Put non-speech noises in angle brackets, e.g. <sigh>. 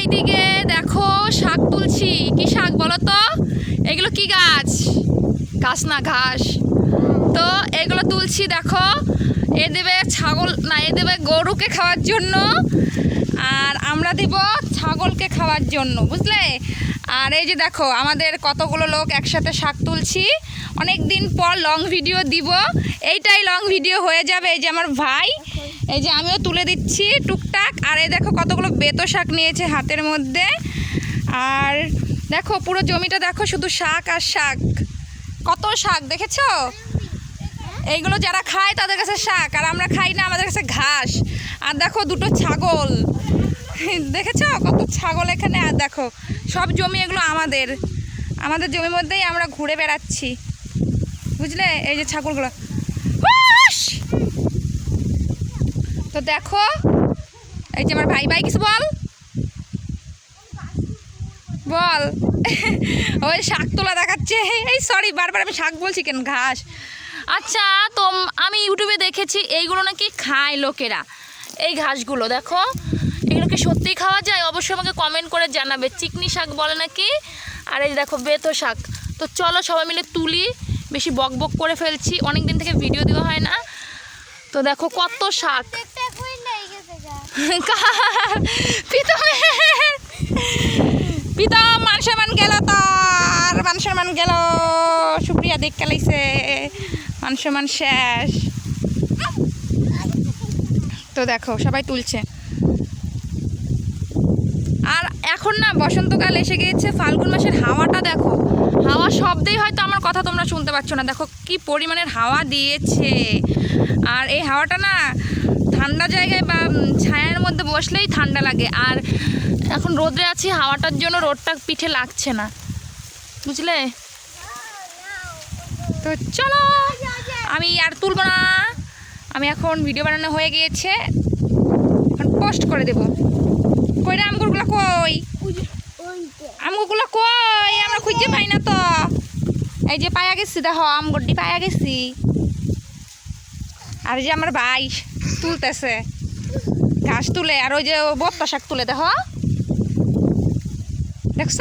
এইদিকে দেখো শাক তুলছি। কি শাক বলো তো? এগুলো কি গাছ? গাছ না, ঘাস। তো এগুলো তুলছি দেখো। এ দেবে ছাগল না, এ দেবে গরুকে খাওয়ার জন্য। আর আমরা দিব ছাগলকে খাওয়ার জন্য, বুঝলে? আর এই যে দেখো, আমাদের কতগুলো লোক একসাথে শাক তুলছি। অনেক দিন পর লং ভিডিও দিব। এইটাই লং ভিডিও হয়ে যাবে। এই যে আমার ভাই এই যে আমিও তুলে দিচ্ছি টুকটাক। আর এই দেখো কতগুলো বেতো শাক নিয়েছে হাতের মধ্যে। আর দেখো পুরো জমিটা দেখো শুধু শাক আর শাক। কত শাক দেখেছ? এইগুলো যারা খায় তাদের কাছে শাক, আর আমরা খাই না, আমাদের কাছে ঘাস। আর দেখো দুটো ছাগল। দেখেছ? কত ছাগল এখানে, আর দেখো সব জমি এগুলো আমাদের। আমাদের জমির মধ্যেই আমরা ঘুরে বেড়াচ্ছি। বুঝলে? এই যে ছাগলগুলো! তো দেখো, এই যে আমার ভাই ভাই, কিছু বল? বল। <laughs> ওই শাক তোলা দেখাচ্ছে। এই সরি বারবার আমি শাক বলছি কেন? ঘাস। আচ্ছা তো আমি ইউটিউবে দেখেছি, এইগুলো নাকি খায় লোকেরা। এই ঘাসগুলো, দেখো। এগুলো কি সত্যিই খাওয়া যায়? অবশ্যই আমাকে কমেন্ট করে জানাবে। চিকনি শাক বলে নাকি? আর এই দেখো, বেতো শাক। তো চলো সবাই মিলে তুলি। বেশি বক বক করে ফেলছি। অনেক দিন থেকে ভিডিও দেওয়া হয় না। তো দেখো কত শাক। প্রীতমের প্রীতম মান সম্মান গেল তার মান সম্মান গেল সুপ্রিয়া দেখ কেলাইছে মান সম্মান শেষ তো দেখো সবাই তুলছে। আর এখন না, বসন্তকাল এসে গিয়েছে ফাল্গুন মাসের হাওয়াটা, দেখো। হাওয়া শব্দেই হয়তো আমার কথা তোমরা শুনতে পাচ্ছ না। দেখো, কি পরিমাণের হাওয়া দিয়েছে। আর এই হাওয়াটা না ঠান্ডা জায়গায় বা ছায়ার মধ্যে বসলেই ঠান্ডা লাগে। আর এখন রোদে আছি, হাওয়াটার জন্য রোদটা পিঠে লাগছে না। বুঝলে? তো চলো, আমি আর তুলবো না। আমি এখন ভিডিও বানানো হয়ে গিয়েছে। এখন পোস্ট করে দেবো। কই রে আমগুলো কই? আমগুলো কই? আমরা খুঁজে পাই না তো। এই যে পায়া গেছি, দেখো আমগুড্ডি পায়া গেছি। আর যে আমার ভাই তুলতেছে। গাছ তুলে, আর ওই যে বত্তা শাক তুলে, দেখো। দেখছ?